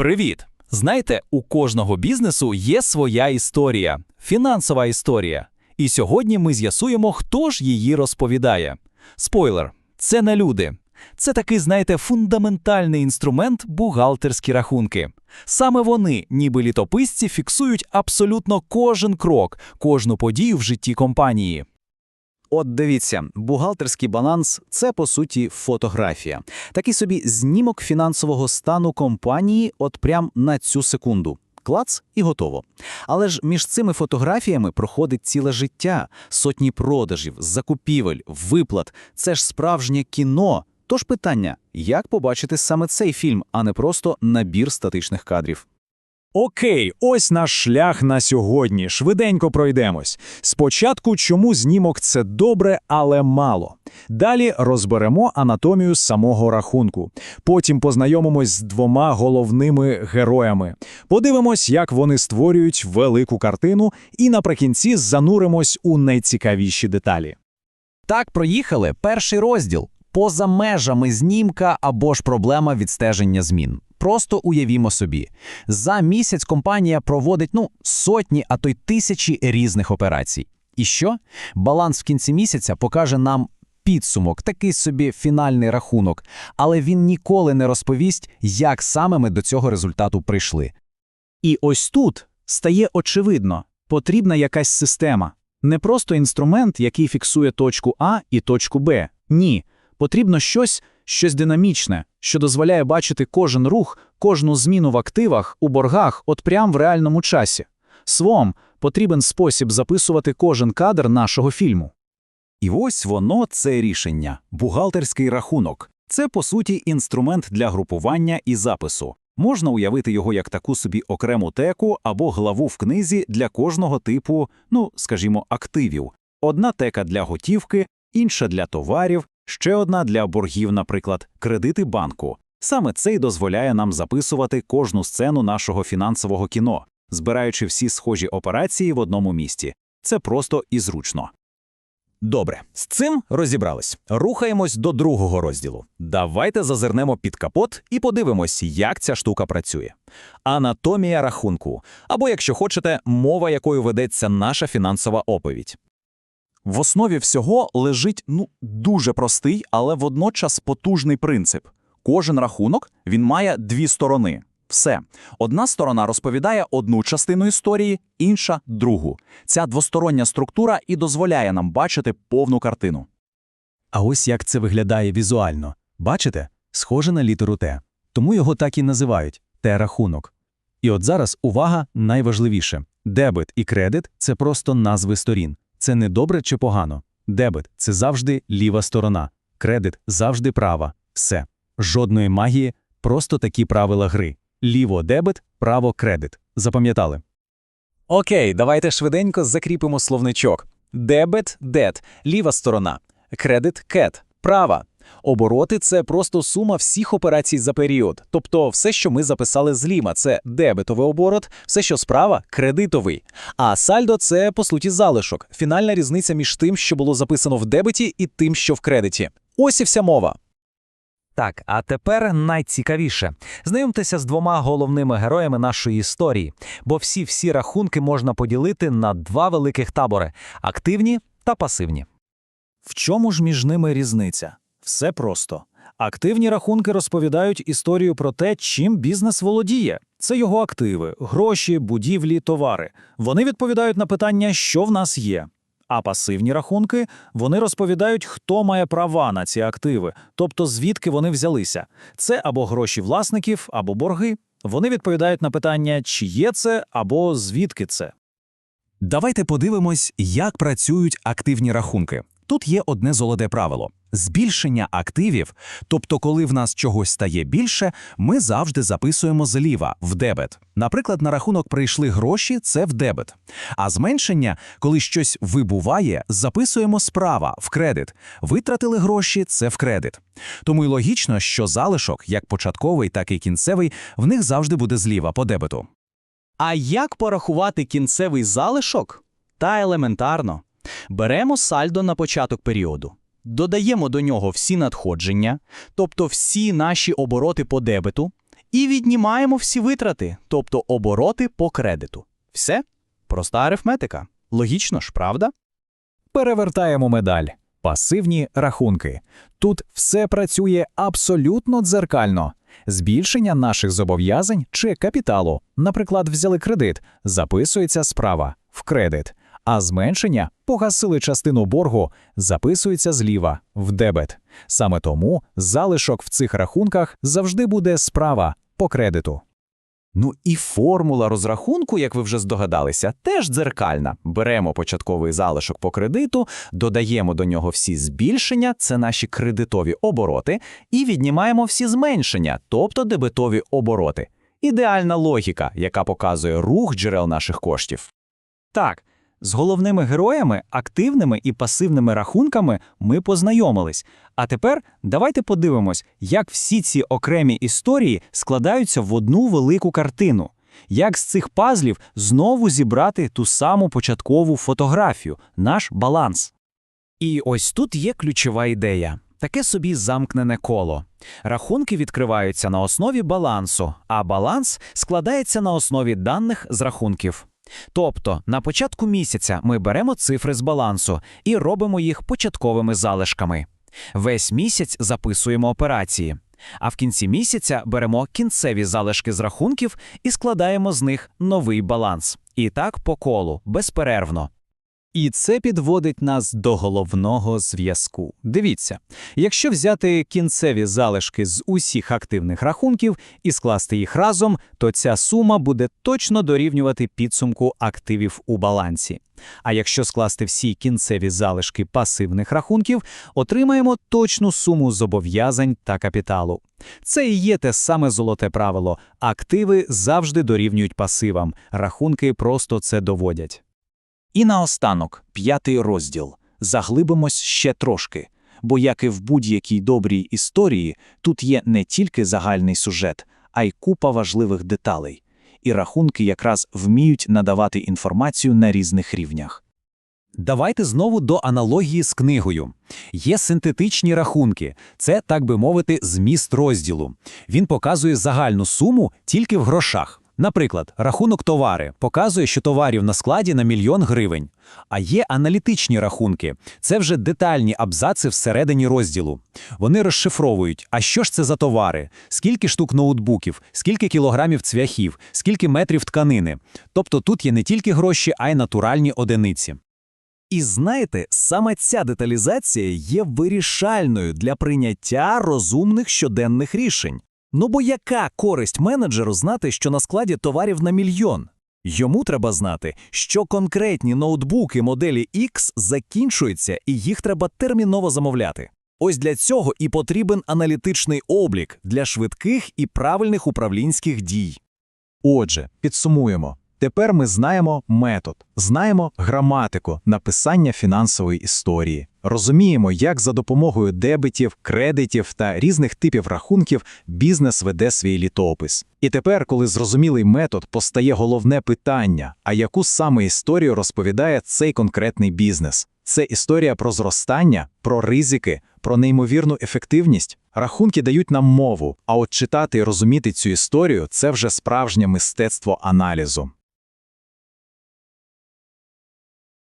Привіт! Знаєте, у кожного бізнесу є своя історія, фінансова історія. І сьогодні ми з'ясуємо, хто ж її розповідає. Спойлер, це не люди. Це такий, знаєте, фундаментальний інструмент бухгалтерські рахунки. Саме вони, ніби літописці, фіксують абсолютно кожен крок, кожну подію в житті компанії. От дивіться, бухгалтерський баланс це по суті фотографія. Такий собі знімок фінансового стану компанії, от прям на цю секунду. Клац і готово. Але ж між цими фотографіями проходить ціле життя, сотні продажів, закупівель, виплат. Це ж справжнє кіно. Тож питання: як побачити саме цей фільм, а не просто набір статичних кадрів? Окей, ось наш шлях на сьогодні. Швиденько пройдемось. Спочатку, чому знімок це добре, але мало. Далі розберемо анатомію самого рахунку. Потім познайомимось з двома головними героями. Подивимось, як вони створюють велику картину, і наприкінці зануримось у найцікавіші деталі. Так, проїхали перший розділ поза межами знімка або ж проблема відстеження змін. Просто уявімо собі, за місяць компанія проводить ну сотні, а то й тисячі різних операцій. І що? Баланс в кінці місяця покаже нам підсумок, такий собі фінальний рахунок, але він ніколи не розповість, як саме ми до цього результату прийшли. І ось тут стає очевидно, потрібна якась система. Не просто інструмент, який фіксує точку А і точку Б. Ні, потрібно щось, щось динамічне, що дозволяє бачити кожен рух, кожну зміну в активах, у боргах, от прям в реальному часі. Свом потрібен спосіб записувати кожен кадр нашого фільму. І ось воно це рішення бухгалтерський рахунок. Це, по суті, інструмент для групування і запису. Можна уявити його як таку собі окрему теку або главу в книзі для кожного типу, ну, скажімо, активів. Одна тека для готівки, інша для товарів, ще одна для боргів, наприклад, кредити банку. Саме це й дозволяє нам записувати кожну сцену нашого фінансового кіно, збираючи всі схожі операції в одному місці. Це просто і зручно. Добре, з цим розібрались. Рухаємось до другого розділу. Давайте зазирнемо під капот і подивимось, як ця штука працює. Анатомія рахунку, або, якщо хочете, мова, якою ведеться наша фінансова оповідь. В основі всього лежить ну дуже простий, але водночас потужний принцип. Кожен рахунок він має дві сторони. Все. Одна сторона розповідає одну частину історії, інша другу. Ця двостороння структура і дозволяє нам бачити повну картину. А ось як це виглядає візуально. Бачите? Схоже на літеру Т. Тому його так і називають Т-рахунок. І от зараз увага найважливіше: дебет і кредит це просто назви сторін. Це не добре чи погано. Дебет це завжди ліва сторона, кредит завжди права. Все. Жодної магії, просто такі правила гри. Ліво дебет, право кредит. Запам'ятали? Окей, давайте швиденько закріпимо словничок. Дебет дет ліва сторона, кредит кет права. Обороти це просто сума всіх операцій за період. Тобто все, що ми записали зліва, це дебетовий оборот, все, що справа кредитовий. А сальдо це по суті залишок, фінальна різниця між тим, що було записано в дебеті, і тим, що в кредиті. Ось і вся мова. Так, а тепер найцікавіше. Знайомтеся з двома головними героями нашої історії, бо всі всі рахунки можна поділити на два великих табори активні та пасивні. В чому ж між ними різниця? Все просто. Активні рахунки розповідають історію про те, чим бізнес володіє. Це його активи, гроші, будівлі, товари. Вони відповідають на питання, що в нас є. А пасивні рахунки вони розповідають, хто має права на ці активи, тобто звідки вони взялися. Це або гроші власників, або борги. Вони відповідають на питання, чи є це, або звідки це. Давайте подивимось, як працюють активні рахунки. Тут є одне золоте правило: збільшення активів, тобто, коли в нас чогось стає більше, ми завжди записуємо зліва в дебет. Наприклад, на рахунок прийшли гроші, це в дебет. А зменшення, коли щось вибуває, записуємо справа в кредит. Витратили гроші, це в кредит. Тому й логічно, що залишок, як початковий, так і кінцевий, в них завжди буде зліва по дебету. А як порахувати кінцевий залишок? Та елементарно. Беремо сальдо на початок періоду, додаємо до нього всі надходження, тобто всі наші обороти по дебету, І віднімаємо всі витрати, тобто обороти по кредиту. Все? Проста арифметика. Логічно ж, правда? Перевертаємо медаль. Пасивні рахунки. Тут все працює абсолютно дзеркально. Збільшення наших зобов'язань чи капіталу, наприклад, взяли кредит, записується справа в кредит, а зменшення погасили частину боргу, записується зліва в дебет. Саме тому залишок в цих рахунках завжди буде справа по кредиту. Ну і формула розрахунку, як ви вже здогадалися, теж дзеркальна. Беремо початковий залишок по кредиту, додаємо до нього всі збільшення, це наші кредитові обороти, і віднімаємо всі зменшення, тобто дебетові обороти. Ідеальна логіка, яка показує рух джерел наших коштів. Так, з головними героями, активними і пасивними рахунками ми познайомились. А тепер давайте подивимось, як всі ці окремі історії складаються в одну велику картину. Як з цих пазлів знову зібрати ту саму початкову фотографію, наш баланс. І ось тут є ключова ідея. Таке собі замкнене коло. Рахунки відкриваються на основі балансу, а баланс складається на основі даних з рахунків. Тобто на початку місяця ми беремо цифри з балансу і робимо їх початковими залишками. Весь місяць записуємо операції. А в кінці місяця беремо кінцеві залишки з рахунків і складаємо з них новий баланс. І так по колу, безперервно. І це підводить нас до головного зв'язку. Дивіться, якщо взяти кінцеві залишки з усіх активних рахунків і скласти їх разом, то ця сума буде точно дорівнювати підсумку активів у балансі. А якщо скласти всі кінцеві залишки пасивних рахунків, отримаємо точну суму зобов'язань та капіталу. Це і є те саме золоте правило: активи завжди дорівнюють пасивам, рахунки просто це доводять. І наостанок, п'ятий розділ. Заглибимось ще трошки, бо, як і в будь-якій добрій історії, тут є не тільки загальний сюжет, а й купа важливих деталей. І рахунки якраз вміють надавати інформацію на різних рівнях. Давайте знову до аналогії з книгою. Є синтетичні рахунки, це, так би мовити, зміст розділу. Він показує загальну суму тільки в грошах. Наприклад, рахунок товари показує, що товарів на складі на мільйон гривень. А є аналітичні рахунки це вже детальні абзаци всередині розділу. Вони розшифровують, а що ж це за товари, скільки штук ноутбуків, скільки кілограмів цвяхів, скільки метрів тканини. Тобто тут є не тільки гроші, а й натуральні одиниці. І знаєте, саме ця деталізація є вирішальною для прийняття розумних щоденних рішень. Ну бо яка користь менеджеру знати, що на складі товарів на мільйон? Йому треба знати, що конкретні ноутбуки моделі X закінчуються і їх треба терміново замовляти. Ось для цього і потрібен аналітичний облік для швидких і правильних управлінських дій. Отже, підсумуємо. Тепер ми знаємо метод, знаємо граматику написання фінансової історії, розуміємо, як за допомогою дебетів, кредитів та різних типів рахунків бізнес веде свій літопис. І тепер, коли зрозумілий метод, постає головне питання: а яку саме історію розповідає цей конкретний бізнес? Це історія про зростання, про ризики, про неймовірну ефективність. Рахунки дають нам мову, а от читати і розуміти цю історію це вже справжнє мистецтво аналізу.